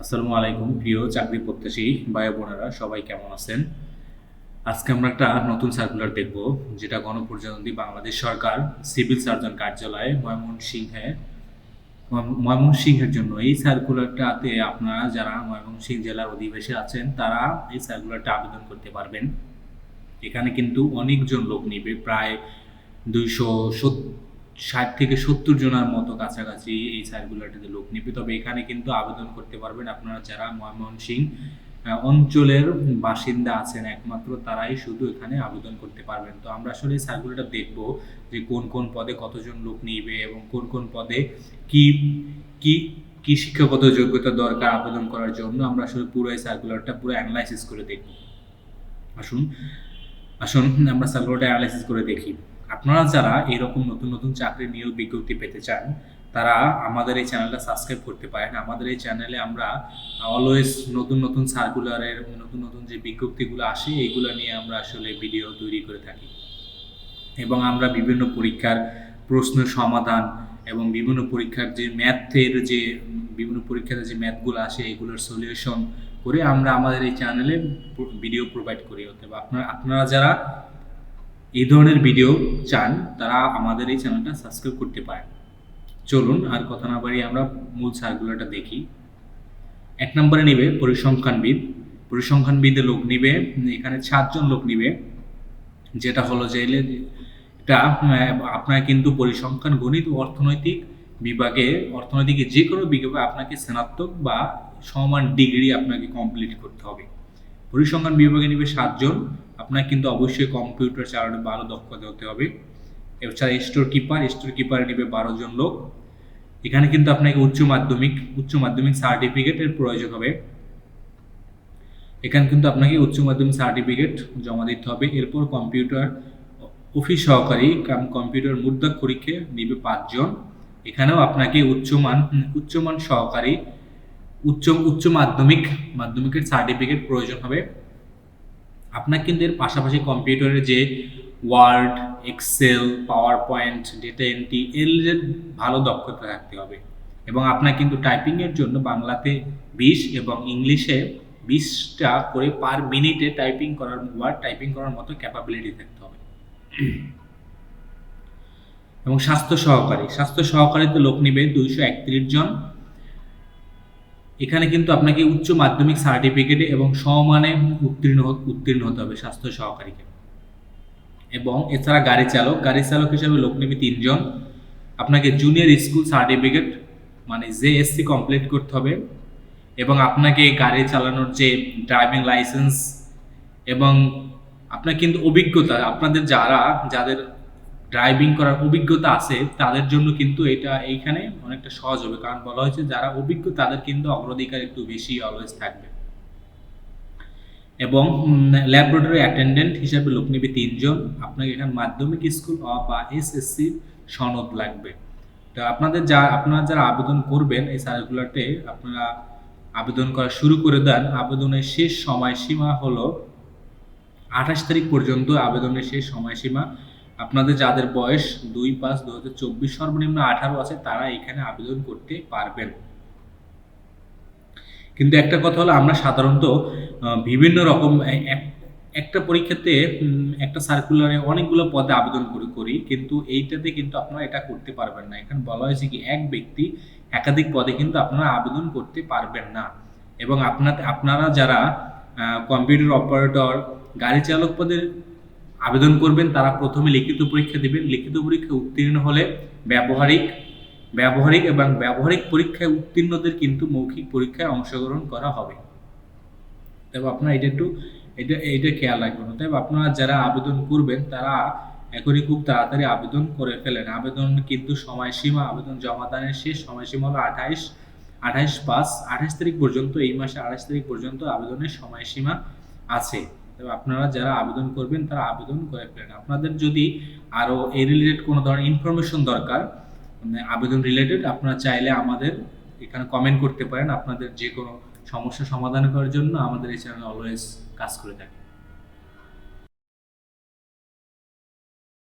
আসসালামু আলাইকুম, প্রিয় চাকরি প্রত্যাশী ভাই বোনেরা, সবাই কেমন আছেন? আজকে আমরা একটা নতুন সার্কুলার দেখব, যেটা গণপ্রজাতন্ত্রী বাংলাদেশ সরকার, সিভিল সার্জন কার্যালয়, ময়মনসিংহে ময়- ময়মনসিংহের জন্য। এই সার্কুলারটাতে আপনারা যারা ময়মনসিংহ জেলার অধিবাসী আছেন, তারা এই সার্কুলারটা আবেদন করতে পারবেন। এখানে কিন্তু অনেকজন লোক নিবে, প্রায় দুইশো সত্তর ষাট থেকে সত্তর জনের মতো কাছাকাছি এই সার্কুলারটিতে লোক নিবে। তবে এখানে কিন্তু আবেদন করতে পারবেন আপনারা যারা ময়মনসিংহ অঞ্চলের বাসিন্দা আছেন একমাত্র, তারাই শুধু এখানে আবেদন করতে পারবেন। তো আমরা আসলে সার্কুলারটা দেখব যে কোন কোন পদে কতজন লোক নিবে এবং কোন কোন পদে কি কি কি শিক্ষাগত যোগ্যতা দরকার আবেদন করার জন্য আমরা আসলে পুরো এই সার্কুলারটা পুরো অ্যানালাইসিস করে দেখব। আসুন আসুন, আমরা সার্কুলারটা অ্যানালাইসিস করে দেখি। আপনারা যারা এরকম নতুন নতুন চাকরি নিয়োগ বিজ্ঞপ্তি পেতে চান, তারা আমাদের এই চ্যানেলটা সাবস্ক্রাইব করতে পারেন। আমাদের এই চ্যানেলে আমরা অলওয়েজ নতুন নতুন সার্কুলারের নতুন নতুন যে বিজ্ঞপ্তিগুলো আসে, এইগুলো নিয়ে আমরা আসলে ভিডিও তৈরি করে থাকি। এবং আমরা বিভিন্ন পরীক্ষার প্রশ্নের সমাধান এবং বিভিন্ন পরীক্ষার যে ম্যাথের যে, বিভিন্ন পরীক্ষাতে যে ম্যাথগুলো আসে, এগুলোর সলিউশন করে আমরা আমাদের এই চ্যানেলে ভিডিও প্রোভাইড করি। অথবা আপনারা আপনারা যারা এই ধরনের ভিডিও চান, তারা আমাদের এই চ্যানেলটা সাবস্ক্রাইব করতে পারেন। চলুন আর কথা না বাড়িয়ে আমরা মূল সার্কুলারটা দেখি। এক নম্বরে নিবে পরিসংখ্যানবিদ। পরিসংখ্যানবিদে লোক নিবে, এখানে সাতজন লোক নিবে। যেটা হলো যে এটা আপনার কিন্তু পরিসংখ্যান, গণিত ও অর্থনৈতিক বিভাগে, অর্থনৈতিকে যে কোনো বিভাগে আপনাকে স্নাতক বা সমান ডিগ্রি আপনাকে কমপ্লিট করতে হবে। পরিসংখ্যান বিভাগে নিবে সাতজন আপনার কিন্তু অবশ্যই কম্পিউটার চালানো ভালো দক্ষতা হতে হবে। এছাড়া স্টোর কিপার স্টোর কিপারে নিবে বারো জন লোক। এখানে কিন্তু আপনাকে উচ্চ মাধ্যমিক উচ্চ মাধ্যমিক সার্টিফিকেটের প্রয়োজন হবে। এখানে কিন্তু আপনাকে উচ্চ মাধ্যমিক সার্টিফিকেট জমা দিতে হবে। এরপর কম্পিউটার অফিস সহকারী কাম কম্পিউটার মুদ্রাক্ষরিকে নেবে পাঁচজন এখানেও আপনাকে উচ্চমান উচ্চমান সহকারী, উচ্চ উচ্চ মাধ্যমিক, মাধ্যমিকের সার্টিফিকেট প্রয়োজন হবে। আপনার কিন্তু এর পাশাপাশি কম্পিউটারের যে Word Excel PowerPoint data entry এর ভালো দক্ষতা থাকতে হবে। এবং আপনার কিন্তু টাইপিংয়ের জন্য বাংলাতে বিশ এবং ইংলিশে বিশটা করে পার মিনিটে টাইপিং করার ওয়ার্ড টাইপিং করার মতো ক্যাপাবিলিটি থাকতে হবে। এবং স্বাস্থ্য সহকারী, স্বাস্থ্য সহকারীতে লোক নিবে দুইশো একত্রিশ জন। এখানে কিন্তু আপনাকে উচ্চ মাধ্যমিক সার্টিফিকেটে এবং সমানে উত্তীর্ণ উত্তীর্ণ হতে হবে স্বাস্থ্য সহকারীকে এবং এছাড়া গাড়ি চালক গাড়ি চালক হিসাবে লোক নেবে তিনজন। আপনাকে জুনিয়র স্কুল সার্টিফিকেট মানে জে জেএসসি কমপ্লিট করতে হবে। এবং আপনাকে গাড়ি চালানোর যে ড্রাইভিং লাইসেন্স এবং আপনার কিন্তু অভিজ্ঞতা, আপনাদের যারা, যাদের ড্রাইভিং করার অভিজ্ঞতা আছে, তাদের জন্য কিন্তু এটা এইখানে অনেকটা সহজ হবে। কারণ বলা হয়েছে যারা অভিজ্ঞ, তাদের কিন্তু অগ্রাধিকার একটু বেশি অলওয়েজ থাকবে। এবং ল্যাবরেটরি অ্যাটেন্ডেন্ট হিসাবে লোক নেবে তিনজন। আপনাকে এখানে মাধ্যমিক স্কুল বা এসএসসি সনদ লাগবে। তো আপনাদের যা, আপনারা যারা আবেদন করবেন, এই সার্কুলারতে আপনারা আবেদন করা শুরু করে দেন। আবেদনের শেষ সময়সীমা হলো আঠাশ তারিখ পর্যন্ত। আবেদনের শেষ সময়সীমা আপনাদের যাদের বয়স দুই পাঁচ দু হাজার চব্বিশ সর্বনিম্ন আঠারো আছে, তারা এখানে আবেদন করতে পারবেন। কিন্তু একটা কথা হলো, আমরা সাধারণত বিভিন্ন রকম একটা পরীক্ষাতে একটা সার্কুলারে অনেকগুলো পদে আবেদন করে করি, কিন্তু এইটাতে কিন্তু আপনারা এটা করতে পারবেন না। এখানে বলা হয়েছে কি, এক ব্যক্তি একাধিক পদে কিন্তু আপনারা আবেদন করতে পারবেন না। এবং আপনার আপনারা যারা কম্পিউটার অপারেটর গাড়ি চালক পদের আবেদন করবেন, তারা প্রথমে লিখিত পরীক্ষা দেবেন। লিখিত পরীক্ষা উত্তীর্ণ হলে ব্যবহারিক ব্যবহারিক এবং ব্যবহারিক পরীক্ষায় উত্তীর্ণদের কিন্তু মৌখিক পরীক্ষায় অংশগ্রহণ করা হবে। তবে আপনারা এটা একটু, এটা এটা খেয়াল রাখবেন। অতএব আপনারা যারা আবেদন করবেন, তারা এখনই খুব তাড়াতাড়ি আবেদন করে ফেলেন। আবেদন কিন্তু সময়সীমা, আবেদন জমা দানের শেষ সময়সীমা হলো আঠাইশ আঠাইশ পাঁচ, আঠাইশ তারিখ পর্যন্ত, এই মাসে আঠাইশ তারিখ পর্যন্ত আবেদনের সময়সীমা আছে। আপনারা যারা আবেদন করবেন, তারা আবেদন করে ফেলেন। আপনাদের যদি আরও এই রিলেটেড কোনো ধরনের ইনফরমেশন দরকার মানে আবেদন রিলেটেড আপনারা চাইলে আমাদের এখানে কমেন্ট করতে পারেন। আপনাদের যে কোনো সমস্যা সমাধান করার জন্য আমাদের এই চ্যানেল অলওয়েজ কাজ করে থাকে।